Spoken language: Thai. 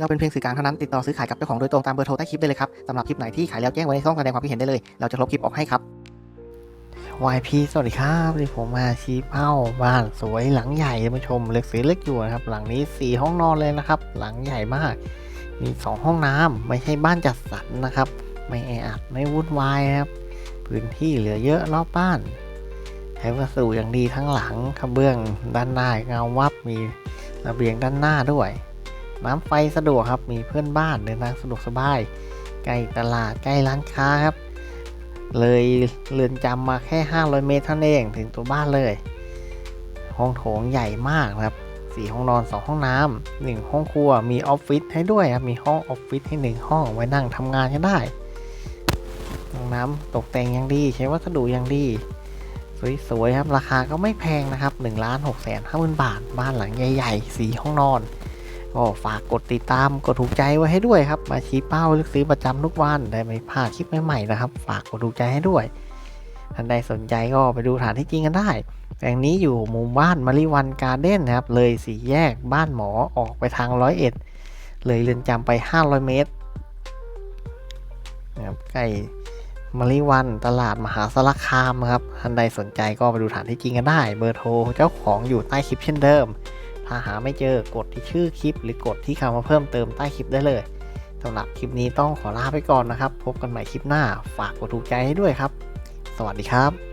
เราเป็นเพียงสื่อกลางเท่านั้นติดต่อซื้อขายกับเจ้าของโดยตรงตามเบอร์โทรใต้คลิปได้เลยครับสำหรับคลิปไหนที่ขายแล้วแจ้งไว้ในช่องแสดงความคิดเห็นได้เลย เราจะลบคลิปออกให้ครับ YP สวัสดีครับนนี้ผมมาชี้เป้าบ้านสวยหลังใหญ่ท่านผู้ชมเล็กสีเล็กอยู่นะครับ หลังนี้ 4 ห้องนอนเลยนะครับ หลังใหญ่มาก มี 2 ห้องน้ำไม่ใช่บ้านจัดสรรนะครับ ไม่แออัดไม่วุ่นวายครับ พื้นที่เหลือเยอะรอบบ้านใช้วัสดุอย่างดีทั้งหลังกระเบื้องด้านหน้าเงาวับมีระเบียงด้านหน้าด้วย น้ำไฟสะดวกครับมีเพื่อนบ้านเดินทางสะดวกสบายใกล้ตลาดใกล้ร้านค้าครับ เลยเรือนจำมาแค่ 500 เมตรเท่านั้นเองถึงตัวบ้านเลย ห้องโถงใหญ่มากครับสี่ห้องนอน2ห้องน้ำหนึ่งห้องครัวมีออฟฟิศให้ด้วยครับมีห้องออฟฟิศให้หนึ่งห้องไว้นั่งทำงานกันได้ห้องน้ำตกแต่งอย่างดีใช้วัสดุอย่างดีสวยๆครับราคาก็ไม่แพงนะครับ1ล้าน6แสนห้าหมื่นบาท บ้านหลังใหญ่ๆสี่ห้องนอน ก็ฝากกดติดตามกดถูกใจไว้ให้ด้วยครับ มาชี้เป้าเลือกซื้อประจำทุกวันได้ไม่พลาดคลิปใหม่ๆนะครับ ฝากกดถูกใจให้ด้วยท่านใดสนใจก็ไปดูฐานที่จริงกันได้แปลงนี้อยู่หมู่บ้านมาริวันการ์เด้นนะครับ เลยสี่แยกบ้านหมอออกไปทางร้อยเอ็ดเลยเรือนจำไป 500 เมตรนะครับใกล้มาริวันตลาดมหาสารคามนะครับท่านใดสนใจก็ไปดูฐานที่จริงกันได้ เบอร์โทรเจ้าของอยู่ใต้คลิปเช่นเดิม ถ้าหาไม่เจอกดที่ชื่อคลิป หรือกดที่คำว่าเพิ่มเติมใต้คลิปได้เลยสำหรับคลิปนี้ต้องขอลาไปก่อนนะครับ พบกันใหม่คลิปหน้า ฝากกดถูกใจให้ด้วยครับ สวัสดีครับ